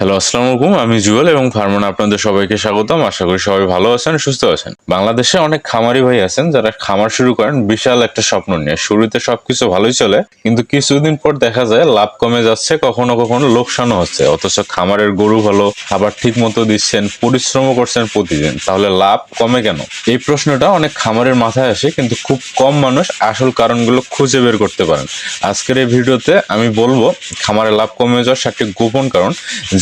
Hello আসসালামু আলাইকুম আমি জুয়েল এবং ফার্মনে আপনাদের সবাইকে স্বাগতম। আশা করি সবাই ভালো আছেন, সুস্থ আছেন। বাংলাদেশে অনেক খামারি ভাই আছেন যারা খামার শুরু করেন বিশাল একটা স্বপ্ন নিয়ে। শুরুতে সবকিছু ভালোই চলে, কিন্তু কিছুদিন পর দেখা যায় লাভ কমে যাচ্ছে, কখনো কখনো লোকসানও হচ্ছে। অথচ খামারের গরু ভালো, খাবার ঠিক মতো দিচ্ছেন, পরিশ্রমও করছেন প্রতিদিন। তাহলে লাভ কমে কেন? এই প্রশ্নটা অনেক খামারের মাথায় আসে, কিন্তু খুব কম মানুষ আসল কারণগুলো খুঁজে বের করতে পারেন। আজকের এই ভিডিওতে আমি বলব, খামারে লাভ কমে যাওয়ার সাতটি গোপন কারণ।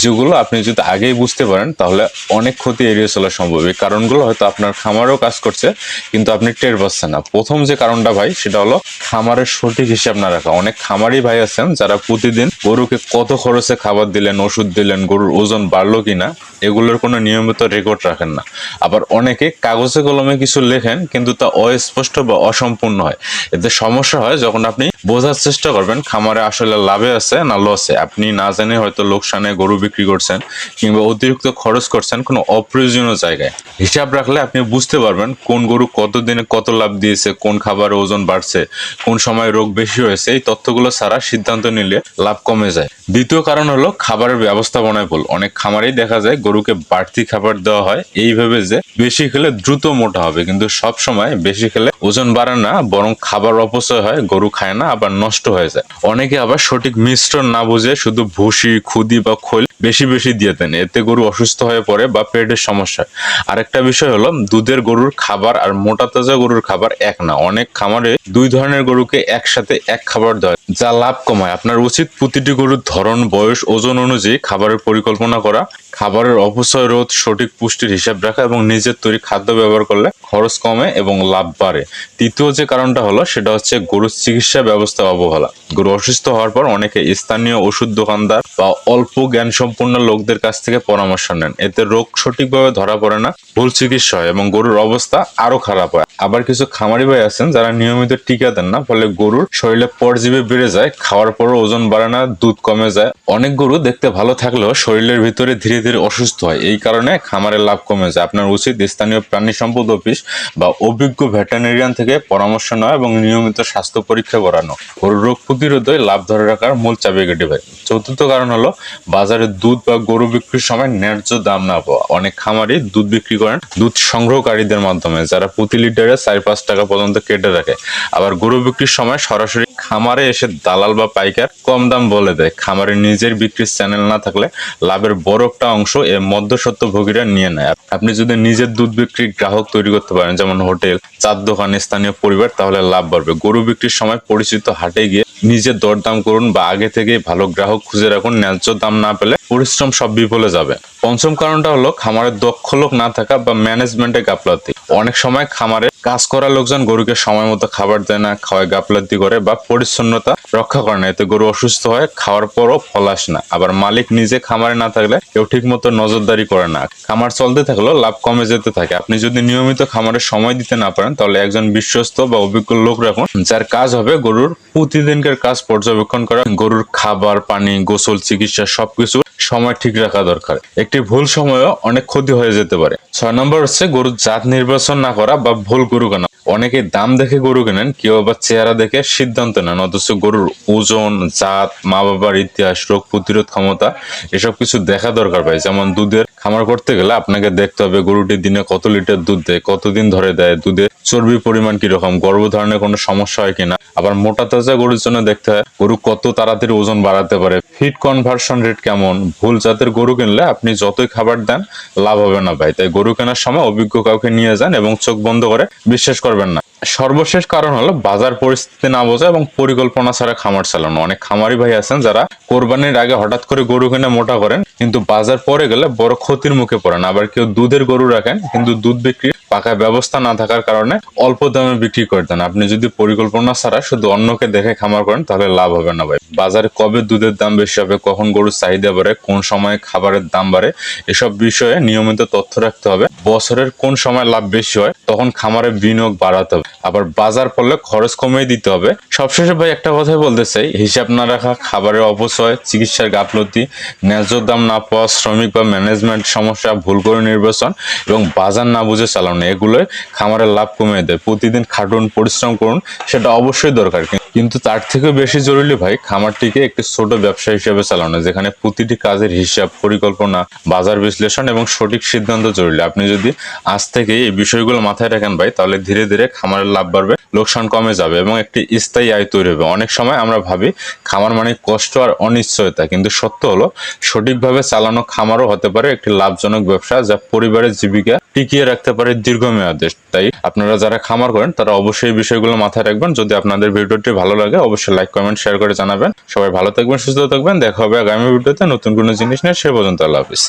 যেগুলো আপনি যদি আগেই বুঝতে পারেন, তাহলে অনেক ক্ষতি এড়িয়ে চলা সম্ভব। এই কারণগুলো হয়তো আপনার খামারও কাজ করছে, কিন্তু আপনি টের পাচ্ছেন না। প্রথম যে কারণটা ভাই, সেটা হলো খামারের সঠিক হিসাব না রাখা। অনেক খামারি ভাই আছেন যারা প্রতিদিন গরুকে কত খরচে খাবার দিলেন, ওষুধ দিলেন, গরুর ওজন বাড়লো কিনা, এগুলোর কোনো নিয়মিত রেকর্ড রাখেন না। আবার অনেকে কাগজে কলমে কিছু লেখেন, কিন্তু তা অস্পষ্ট বা অসম্পূর্ণ হয়। এতে সমস্যা হয় যখন আপনি বোঝার চেষ্টা করবেন, খামারে আসলে লাভে আছে না লসে আপনি না জানে হয়তো লোকসানে গরু বিক্রি করছেন কিংবা অতিরিক্ত খরচ করছেন কোনো অপ্রয়োজনীয় জায়গায়। হিসাব রাখলে আপনি বুঝতে পারবেন কোন গরু কত দিনে কত লাভ দিয়েছে, কোন খাবারে ওজন বাড়ছে, কোন সময় রোগ বেশি হয়েছে, এই তথ্যগুলো ছাড়া সিদ্ধান্ত নিলে লাভ কমে যায়। দ্বিতীয় কারণ হলো খাবারের ব্যবস্থাপনায় ভুল। অনেক খামারেই দেখা যায় গরুকে বাড়তি খাবার দেওয়া হয় এইভাবে যে বেশি খেলে দ্রুত মোটা হবে, কিন্তু সব সময় বেশি খেলে ওজন বাড়ে না, বরং খাবার অপচয় হয়, গরু খায় না, আবার নষ্ট হয়ে যায়। অনেকে আবার সঠিক মিশ্রণ না বুঝে শুধু ভুসি, খুদি বা খোল বেশি বেশি দিয়ে দেন। এতে গরু অসুস্থ হয়ে পড়ে বা পেটের সমস্যা। আরেকটা বিষয় হলো দুধের গরুর খাবার আর মোটা তাজা গরুর খাবার এক না। অনেক খামারে দুই ধরনের গরুকে একসাথে এক খাবার হয়, যা লাভ কমায়। আপনার উচিত প্রতিটি গরুর ধরন বয়স ওজন অনুযায়ী খাবারের পরিকল্পনা করা। খাবারের অপচয় রোধ সঠিক পুষ্টির হিসাব রাখা এবং নিজের তৈরি খাদ্য ব্যবহার করলে খরচ কমে এবং লাভ বাড়ে। তৃতীয় যে কারণটা হলো, সেটা হচ্ছে গরুর চিকিৎসা ব্যবস্থা অবহেলা। গরু অসুস্থ হওয়ার পর অনেকে স্থানীয় ওষুধ দোকানদার বা অল্প জ্ঞান সম্পন্ন লোকদের কাছ থেকে পরামর্শ নেন। এতে রোগ সঠিকভাবে ধরা পড়ে না, ভুল চিকিৎসা হয় এবং গরুর অবস্থা আরও খারাপ হয়। আবার কিছু খামারি ভাই আছেন যারা নিয়মিত টিকা দেন না, ফলে গরুর শরীরে পরজীবী বেড়ে যায়, খাওয়ার পরও ওজন বাড়ে না, দুধ কমে যায়। অনেক গরু দেখতে ভালো থাকলেও শরীরের ভিতরে ধীরে ধীরে অসুস্থ হয়, এই কারণে খামারের লাভ কমে যায়। আপনার উচিত স্থানীয় প্রাণী সম্পদ অফিস বা অভিজ্ঞ ভেটেরিনারিয়ান থেকে পরামর্শ নেওয়া এবং নিয়মিত স্বাস্থ্য পরীক্ষা করানো। গরুর রোগ প্রতিরোধে লাভ ধরে রাখার মূল চাবিকাঠি ভাই। চতুর্থ কারণ হলো, বাজারে দুধ বা গরু বিক্রির সময় ন্যায্য দাম না পাওয়া। অনেক খামারি দুধ বিক্রি করেন দুধ সংগ্রহকারীদের মাধ্যমে, যারা প্রতি লিটারে চার পাঁচ টাকা পর্যন্ত কেটে রাখে। আবার গরু বিক্রির সময় সরাসরি খামারে এসে দালাল বা পাইকার কম দাম বলে দেয়। খামারে নিজের বিক্রির চ্যানেল না থাকলে লাভের একটা অংশ এ মধ্যসত্ত্ব ভোগীরা নিয়ে নেয়। আপনি যদি নিজের দুধ বিক্রির গ্রাহক তৈরি করতে পারেন, যেমন হোটেল, চার দোকান, স্থানীয় পরিবার, তাহলে লাভ বাড়বে। গরু বিক্রির সময় পরিচিত হাটে গিয়ে নিজের দরদাম করুন বা আগে থেকে ভালো গ্রাহক খুঁজে রাখুন। ন্যায্য দাম না পেলে পরিশ্রম সব বিফলে যাবে। পঞ্চম কারণটা হলো খামারের দক্ষ লোক না থাকা বা ম্যানেজমেন্টে গাফলাতি। অনেক সময় খামারে কাজ করা লোকজন গরুকে সময় মতো খাবার দেয় না, খাওয়ায় গাফলাতি করে বা পরিচ্ছন্নতা রক্ষা করে না। এতে গরু অসুস্থ হয়, খাওয়ার পরও ফল আসে না। আবার মালিক নিজে খামারে না থাকলে কেউ ঠিক মতো নজরদারি করে না। খামার চলতে থাকলেও লাভ কমে যেতে থাকে। আপনি যদি নিয়মিত খামারে সময় দিতে না পারেন, তাহলে একজন বিশ্বস্ত বা অভিজ্ঞ লোক রাখুন, যার কাজ হবে গরুর প্রতিদিনকার কাজ পর্যবেক্ষণ করা, গরুর খাবার, পানি, গোসল, চিকিৎসা সবকিছু সময় ঠিক রাখা দরকার। একটি ভুল সময়ও অনেক ক্ষতি হয়ে যেতে পারে। ছয় নম্বর হচ্ছে গরুর জাত নির্বাচন না করা বা ভুল গরু কেনা। অনেকে দাম দেখে গরু কেনেন, কেউ আবার চেহারা দেখে সিদ্ধান্ত নেন, অথচ গরুর ওজন, জাত মা বাবার ইতিহাস, রোগ প্রতিরোধ ক্ষমতা, এসব কিছু দেখা দরকার পায় যেমন দুধের খামার করতে গেলে আপনাকে দেখতে হবে গরুটি দিনে কত লিটার দুধ দেয়, কতদিন ধরে দেয়, দুধের চর্বির পরিমাণ কীরকম, গর্ভধারণে কোনো সমস্যা হয় কিনা। আবার মোটা তাজা গরুর জন্য দেখতে হয় গরু কত তাড়াতাড়ি ওজন বাড়াতে পারে ফিট কনভার্সন রেট কেমন, ভুল জাতের গরু কিনলে আপনি যতই খাবার দেন, লাভ হবে না ভাই। তাই গরু কেনার সময় অভিজ্ঞ কাউকে নিয়ে যান এবং চোখ বন্ধ করে বিশ্বাস করবেন না। সর্বশেষ কারণ হলো বাজার পরিস্থিতি না বোঝা এবং পরিকল্পনা ছাড়া খামার চালানো। অনেক খামারি ভাই আছেন যারা কোরবানির আগে হঠাৎ করে গরু কিনে মোটা করেন, কিন্তু বাজার পরে গেলে বড় ক্ষতির মুখে পড়েন আবার কেউ দুধের গরু রাখেন কিন্তু দুধ বিক্রি পাকা ব্যবস্থা না থাকার কারণে অল্প দামে বিক্রি করতেন আপনি যদি পরিকল্পনা ছাড়া শুধু অন্যকে দেখে খামার করেন, তাহলে লাভ হবে না ভাই। বাজারে কবে দুধের দাম বেশি হবে, কখন গরুর চাহিদা বাড়ে, কোন সময় খাবারের দাম বাড়ে, এসব বিষয়ে নিয়মিত তথ্য রাখতে হবে। বছরের কোন সময় লাভ বেশি হয়, তখন খামারে বিনিয়োগ বাড়াতে হবে। আবার বাজার পড়লে খরচ কমিয়ে দিতে হবে। সবশেষে ভাই একটা কথাই বলতে চাই, হিসাব না রাখা, খাবারের অপচয়, চিকিৎসার গাফলতি, ন্যায্য দাম না পাওয়া, শ্রমিক বা ম্যানেজমেন্ট সমস্যা, ভুল করে নির্বাচন এবং বাজার না বুঝে চালানো এগুলোই খামারের লাভ কমিয়ে দেয়। প্রতিদিন খাটুন, পরিশ্রম করুন, সেটা অবশ্যই দরকার। কিন্তু তার থেকে বেশি জরুরি ভাই, খামারটিকে একটি ছোট ব্যবসা হিসেবে চালানো, যেখানে প্রতিটি কাজের হিসাব, পরিকল্পনা, বাজার বিশ্লেষণ এবং সঠিক সিদ্ধান্ত জরুরি। আপনি যদি আজ থেকে এই বিষয়গুলো মাথায় রাখেন ভাই, তাহলে ধীরে ধীরে খামারের লাভ বাড়বে লোকসান কমে যাবে এবং একটি স্থায়ী আয় তৈরি হবে। অনেক সময় আমরা ভাবি, খামার মানে কষ্ট আর অনিশ্চয়তা, কিন্তু সত্য হলো, সঠিকভাবে চালানো খামারও হতে পারে একটি লাভজনক ব্যবসা যা পরিবারের জীবিকা টিকিয়ে রাখতে পারে দীর্ঘমেয়াদে। তাই আপনারা যারা খামার করেন, তারা অবশ্যই বিষয়গুলো মাথায় রাখবেন। যদি আপনাদের ভিডিওটি ভালো লাগে, অবশ্যই লাইক, কমেন্ট, শেয়ার করে জানাবেন। সবাই ভালো থাকবেন, সুস্থ থাকবেন। দেখা হবে আগামী ভিডিওতে নতুন কোনো জিনিস নিয়ে, সে পর্যন্ত আল্লাহ হাফিজ।